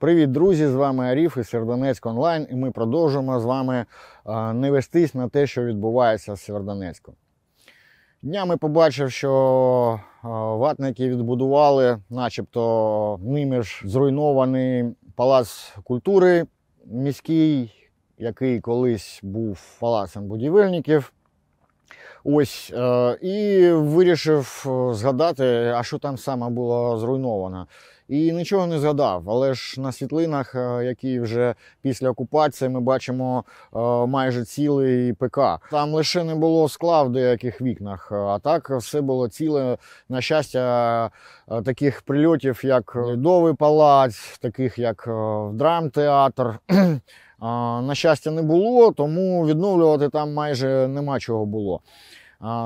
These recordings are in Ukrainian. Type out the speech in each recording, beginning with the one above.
Привіт, друзі! З вами Аріф із Сєвєродонецьк онлайн, і ми продовжуємо з вами не вестись на те, що відбувається з Сєвєродонецьком. Днями побачив, що ватники відбудували, начебто, ними ж зруйнований палац культури міський, який колись був палацем будівельників. Ось е, і вирішив е, згадати, а що там саме було зруйновано. І нічого не згадав. Але ж на світлинах, е, які вже після окупації, ми бачимо майже цілий ПК. Там лише не було скла в деяких вікнах, а так все було ціле. На щастя, таких прильотів, як Льодовий палац, таких як драмтеатр. На щастя, не було, тому відновлювати там майже нема чого було.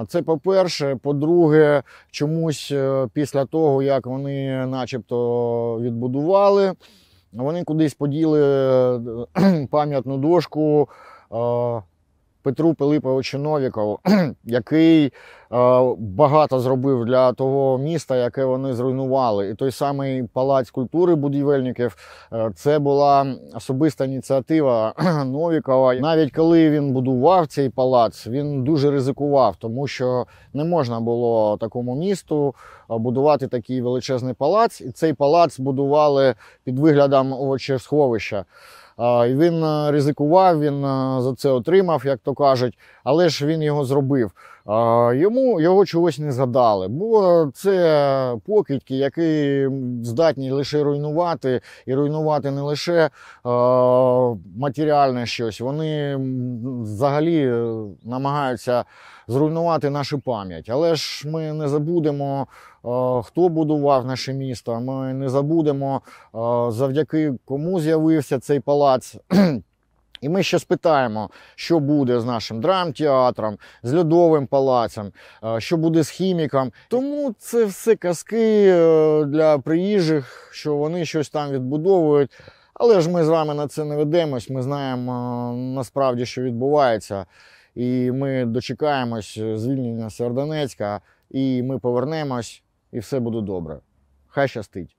Це по-перше. По-друге, чомусь е, після того, як вони начебто відбудували, вони кудись поділи е, пам'ятну дошку е, Петру Пилиповичу Новікову, який багато зробив для того міста, яке вони зруйнували. І той самий палац культури будівельників е, це була особиста ініціатива Новікова. Навіть коли він будував цей палац, він дуже ризикував, тому що не можна було такому місту е, будувати такий величезний палац. І цей палац будували під виглядом овочесховища. Він е, ризикував, він е, за це отримав, як то кажуть, але ж він його зробив. Йому його чогось не згадали, бо це покидьки, які здатні лише руйнувати, і руйнувати не лише е, матеріальне щось. Вони взагалі намагаються зруйнувати нашу пам'ять. Але ж ми не забудемо, е, хто будував наше місто. Ми не забудемо, е, завдяки кому з'явився цей палац. І ми ще спитаємо, що буде з нашим драмтеатром, з льодовим палацем, е, що буде з хіміком. Тому це все казки для приїжджих, що вони щось там відбудовують. Але ж ми з вами на це не ведемось. Ми знаємо насправді, що відбувається. І ми дочекаємось звільнення Сєвєродонецька, і ми повернемось, і все буде добре. Хай щастить.